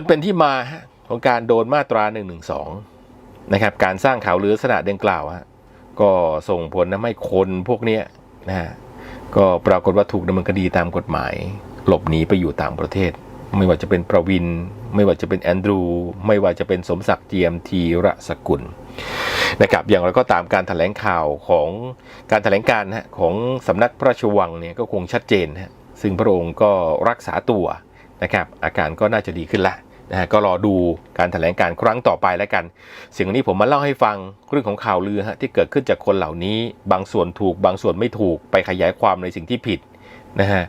นเป็นที่มาของการโดนมาตรา1นึนะครับการสร้างข่าวลือลักษณะดังกล่าวฮะก็ส่งผลทำให้คนพวกนี้นะฮะก็ปรากฏว่าถูกดำเนินคดีตามกฎหมาย หลบหนีไปอยู่ต่างประเทศ ไม่ว่าจะเป็นประวิน ไม่ว่าจะเป็นแอนดรู ไม่ว่าจะเป็นสมศักดิ์เจียมทีระสกุลนะครับอย่างไรก็ตามการถแถลงข่าวของการถแถลงการณ์ฮะของสำนักพระราชวังเนี่ยก็คงชัดเจนฮะซึ่งพระองค์ก็รักษาตัวนะครับอาการก็น่าจะดีขึ้นละ นะฮะก็รอดูการถแถลงการครั้งต่อไปแล้วกัน สิ่งนี้ผมมาเล่าให้ฟังเรื่องของข่าวลือฮะที่เกิดขึ้นจากคนเหล่านี้ บางส่วนถูก บางส่วนไม่ถูกไปขยายความในสิ่งที่ผิดนะฮะ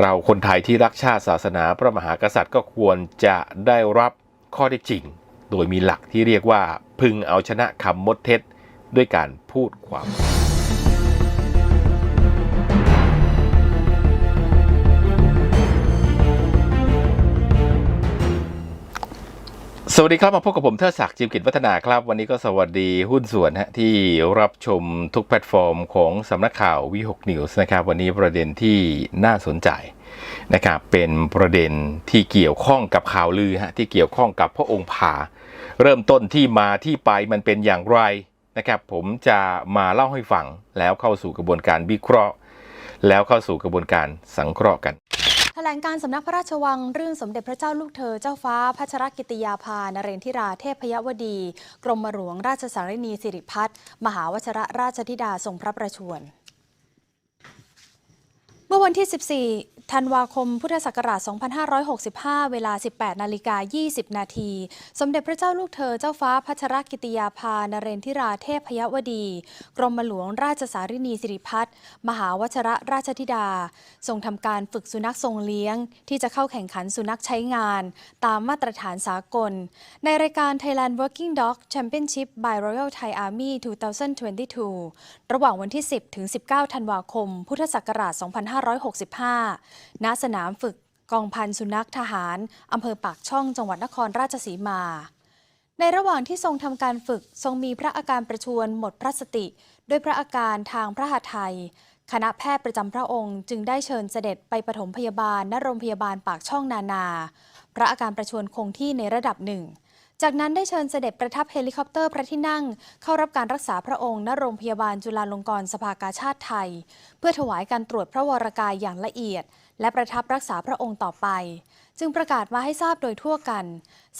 เราคนไทยที่รักชาติศาสนาพระมหากษัตริย์ก็ควรจะได้รับข้อได้จริง โดยมีหลักที่เรียกว่าพึงเอาชนะคำมดเท็จด้วยการพูดความ สวัสดีครับมาพบกับผมเทิดศักดิ์จิมกิจวัฒนาครับ วันนี้ก็สวัสดีหุ้นส่วนฮะที่รับชมทุกแพลตฟอร์มของสำนักข่าววิหกนิวส์นะครับ วันนี้ประเด็นที่น่าสนใจนะครับเป็นประเด็นที่เกี่ยวข้องกับข่าวลือฮะที่เกี่ยวข้องกับพระองค์ผา เริ่มต้นที่มาที่ไปมันเป็นอย่างไรนะครับ ผมจะมาเล่าให้ฟังแล้วเข้าสู่กระบวนการวิเคราะห์ แล้วเข้าสู่กระบวนการสังเคราะห์กัน แถลงการสำนักพระราชวังเรื่องสมเด็จพระเจ้าลูกเธอเจ้าฟ้าพัชรกิติยาภานเรนทิราเทพยวดี กรมหลวงราชสารินีสิริพัฒน์มหาวชระราชธิดาทรงพระประชวรเมื่อวันที่ 14 ธันวาคมพุทธศักราช 2565 เวลา 18 นาฬิกา 20 นาที สมเด็จพระเจ้าลูกเธอเจ้าฟ้าพัชรกิติยาภานเรนทิราเทพยวดี กรมหลวงราชสารินีสิริพัฒน์มหาวชรราชธิดา ทรงทำการฝึกสุนัขทรงเลี้ยง ที่จะเข้าแข่งขันสุนัขใช้งาน ตามมาตรฐานสากล ในรายการ Thailand Working Dog Championship by Royal Thai Army 2022 ระหว่างวันที่ 10 ถึง 19 ธันวาคม พุทธศักราช 2565ณสนามฝึกกองพันสุนัขทหาร อำเภอปากช่องจังหวัดนครราชสีมา ในระหว่างที่ทรงทำการฝึกทรงมีพระอาการประชวรหมดพระสติ ด้วยพระอาการทางพระหัตถ์ไทยคณะแพทย์ประจำพระองค์จึงได้เชิญเสด็จไปปฐมพยาบาลณโรงพยาบาลปากช่องนานา พระอาการประชวรคงที่ในระดับหนึ่ง จากนั้นได้เชิญเสด็จประทับเฮลิคอปเตอร์พระที่นั่ง เข้ารับการรักษาพระองค์ณโรงพยาบาลจุฬาลงกรณ์สภากาชาติไทย เพื่อถวายการตรวจพระวรกายอย่างละเอียด และประทับรักษาพระองค์ต่อไป จึงประกาศมาให้ทราบโดยทั่วกัน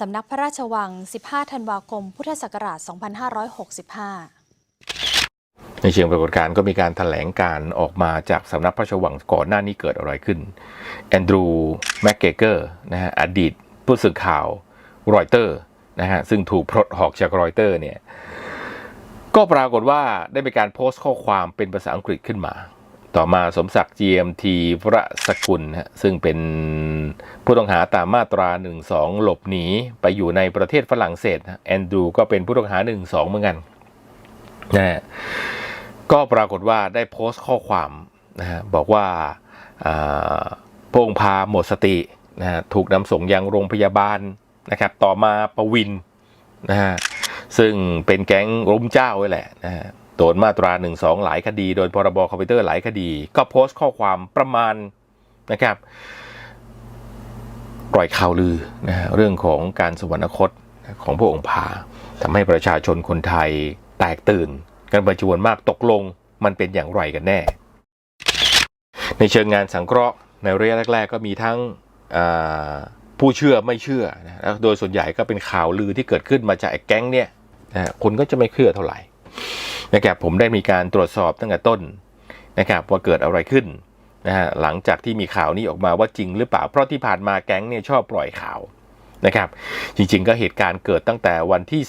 สำนักพระราชวัง 15 ธันวาคม พุทธศักราช 2565ในเชิงปรากฏการณ์ก็มีการถแถลงการออกมาจากสำนักพระราชวังก่อนหน้านี้เกิดอะไรขึ้น แอนดรูแมกเกเกอร์นะฮะอดีตผู้สื่อข่าวรอยเตอร์นะฮะซึ่งถูกปลดออกจากรอยเตอร์เนี่ยก็ปรากฏว่าได้มีการโพสต์ข้อความเป็นภาษาอังกฤษขึ้นมา ต่อมาสมศักดิ์ GMT พระสกุลฮะซึ่งเป็นผู้ต้องหาตามมาตรา 1-2 หลบหนีไปอยู่ในประเทศฝรั่งเศสแอนดูก็เป็นผู้ต้องหา 1-2 เหมือนกันนะฮะก็ปรากฏว่าได้โพสต์ข้อความนะฮะบอกว่าพระองพาหมดสตินะฮะถูกนำส่งยังโรงพยาบาลนะครับ ต่อมาประวินนะฮะซึ่งเป็นแก๊งล้มเจ้าไว้แหละนะฮะ โดนมาตรา1นึหลายคดี โดนพรบคอมพิวเตอร์หลายคดี ก็โพสต์ข้อความประมาณนะครับปล่อยข่าวลือนะฮะเรื่องของการสวรรคตของพระองค์พาทำให้ประชาชนคนไทยแตกตื่น กันเป็นจำนวนมากตกลงมันเป็นอย่างไรกันแน่ ในเชิงงานสังเคราะห์ในระยะแรก ๆ ก็มีทั้งผู้เชื่อไม่เชื่อนะโดยส่วนใหญ่ก็เป็นข่าวลือที่เกิดขึ้นมาจากแก๊งเนี่ยนะคนก็จะไม่เชื่อเท่าไหร่ นะครับผมได้มีการตรวจสอบตั้งแต่ต้นนะครับว่าเกิดอะไรขึ้นนะฮะหลังจากที่มีข่าวนี้ออกมาว่าจริงหรือเปล่า เพราะที่ผ่านมาแก๊งเนี่ยชอบปล่อยข่าวนะครับ จริงๆก็เหตุการณ์เกิดตั้งแต่วันที่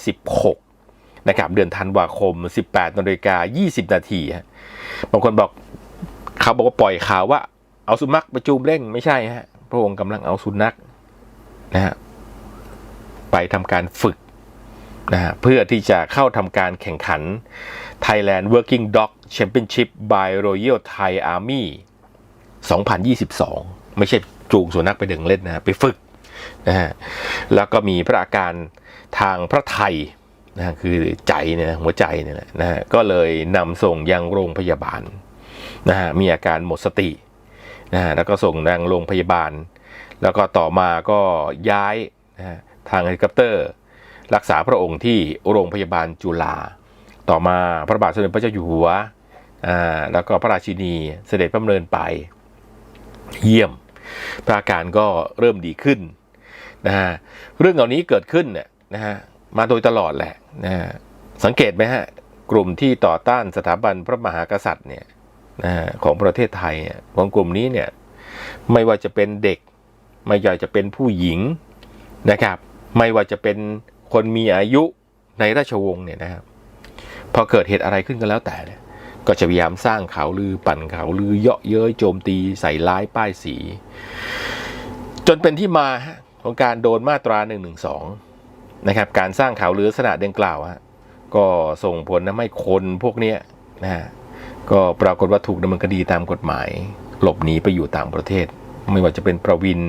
16นะครับเดือนธันวาคม 18นาฬิกา20 นาทีฮะบางคนบอกเขาบอกว่าปล่อยข่าวว่าเอาสุนัขไปจูมเร่งไม่ใช่ฮะพระองค์กำลังเอาสุนัขนะฮะไปทำการฝึกนะฮะเพื่อที่จะเข้าทำการแข่งขัน Thailand Working Dog Championship by Royal Thai Army 2022 ไม่ใช่จูงสุนัขไปเดินเล่นนะไปฝึกนะฮะแล้วก็มีพระอาการทางพระไทยนะฮะคือใจเนี่ยหัวใจเนี่ยนะฮะก็เลยนำส่งยังโรงพยาบาลนะฮะมีอาการหมดสตินะฮะแล้วก็ส่งยังโรงพยาบาล แล้วก็ต่อมาก็ย้ายนะฮะทางเฮลิคอปเตอร์ รักษาพระองค์ที่โรงพยาบาลจุฬา ต่อมาพระบาทสมเด็จพระเจ้าอยู่หัวแล้วก็พระราชินีเสด็จพระดำเนินไป เยี่ยม พระอาการก็เริ่มดีขึ้นนะฮะเรื่องเหล่านี้เกิดขึ้นเนี่ยนะฮะมาโดยตลอดแหละนะฮะสังเกตไหมฮะกลุ่มที่ต่อต้านสถาบันพระมหากษัตริย์เนี่ยนะฮะของประเทศไทยเนี่ยของกลุ่มนี้เนี่ยไม่ว่าจะเป็นเด็ก ไม่ว่าจะเป็นผู้หญิงนะครับ ไม่ว่าจะเป็นคนมีอายุในราชวงศ์เนี่ยนะครับ พอเกิดเหตุอะไรขึ้นก็แล้วแต่เนี่ยก็จะพยายามสร้างข่าวลือปั่นข่าวลือเยาะเย้ยโจมตีใส่ร้ายป้ายสี จนเป็นที่มาของการโดนมาตรา1นึนะครับการสร้างข่าวลือลักษณะดังกล่าวฮะก็ส่งผลทำให้คนพวกนี้นะฮะก็ปรากฏว่าถูกดำเนินคดีตามกฎหมาย หลบหนีไปอยู่ต่างประเทศ ไม่ว่าจะเป็นประวิน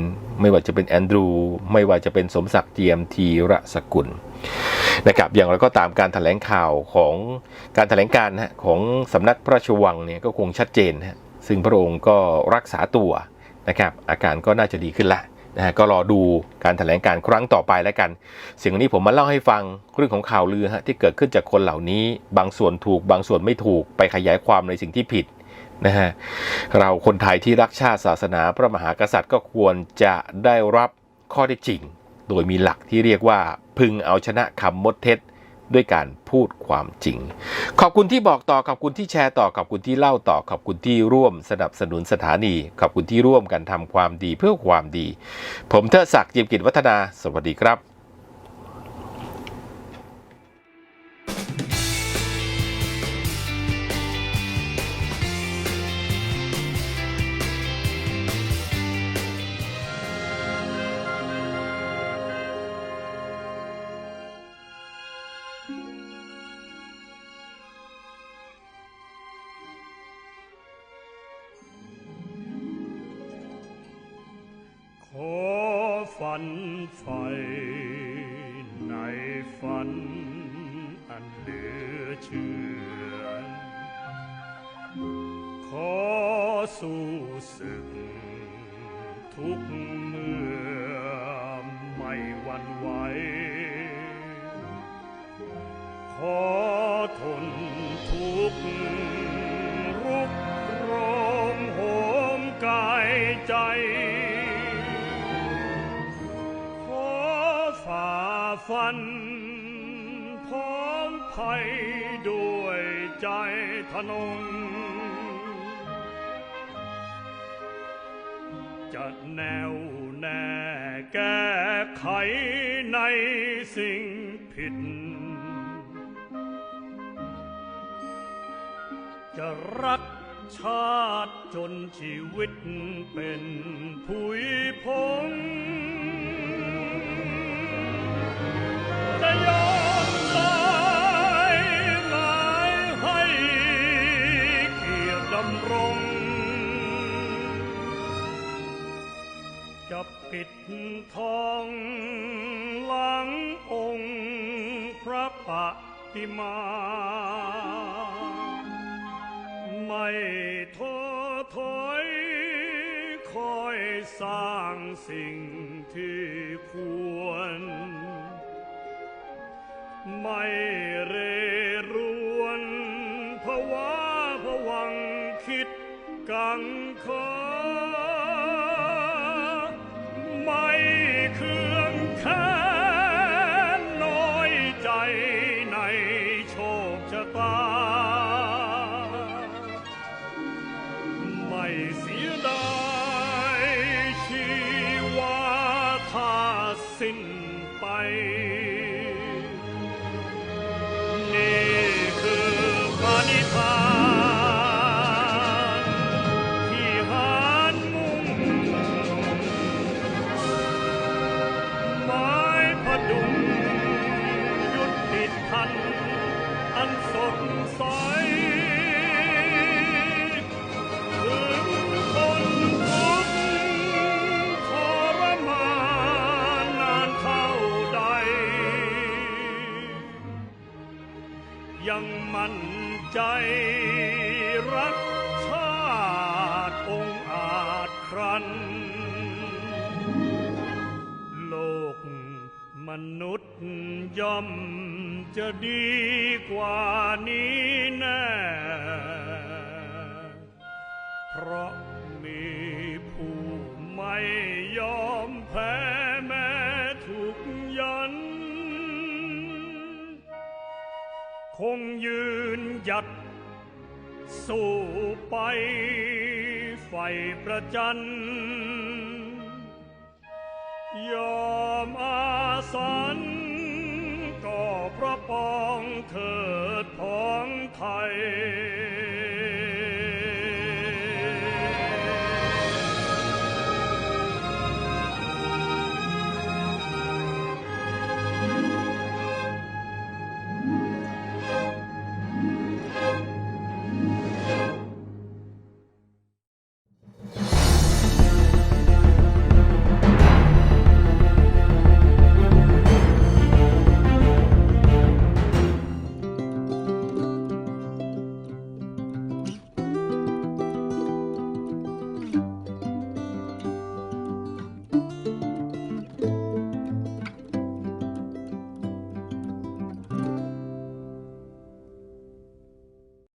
ไม่ว่าจะเป็นแอนดรู ไม่ว่าจะเป็นสมศักดิ์เจียมทีระสกุล นะครับอย่างไรก็ตามการถแถลงข่าวของการถแถลงการนะฮะของสำนักพระราชวังเนี่ยก็คงชัดเจนนะฮะซึ่งพระองค์ก็รักษาตัวนะครับอาการก็น่าจะดีขึ้นล้วนะฮะก็รอดูการถแถลงการครั้งต่อไปแล้วกัน สิ่งนี้ผมมาเล่าให้ฟังเรื่องของข่าวลือฮะที่เกิดขึ้นจากคนเหล่านี้ บางส่วนถูกบางส่วนไม่ถูกไปขยายความในสิ่งที่ผิดนะฮะเราคนไทยที่รักชาติศาสนาพระมหากษัตริย์ก็ควรจะได้รับข้อได้จริง โดยมีหลักที่เรียกว่าพึงเอาชนะคำมดเท็จด้วยการพูดความจริง ขอบคุณที่บอกต่อ ขอบคุณที่แชร์ต่อ ขอบคุณที่เล่าต่อ ขอบคุณที่ร่วมสนับสนุนสถานี ขอบคุณที่ร่วมกันทำความดีเพื่อความดี ผมเทิดศักดิ์จิมกิจวัฒนา สวัสดีครับ ฝันไฟในฝันอันเหลือเชื่อ ขอสู้ศึกทุกเมื่อไม่หวั่นไหว ขอทนทุกข์รุกรมโหมกายใจ ฟันพ้องภัยด้วยใจทนง จะแนวแน่แก้ไขในสิ่งผิด จะรักชาติจนชีวิตเป็นผุยพง ทองหลังองค์พระปฏิมา ไม่ท้อถอยคอยสร้างสิ่งที่ควร ไม่เรรวนภาวะผวังคิดกังขา ไม่เครื่องแค้นน้อยใจในโชคชะตา ไม่เสียดายชีวาถ้าสิ้น ยังมั่นใจรักชาติองอาจครั้น นุษย์ย่อมจะดีกว่านี้แน่ เพราะมีผู้ไม่ยอมแพ้แม้ถูกยัน คงยืนหยัดสู้ไปไฟประจันยอมอา สันก็พระปองเถิดพองไทย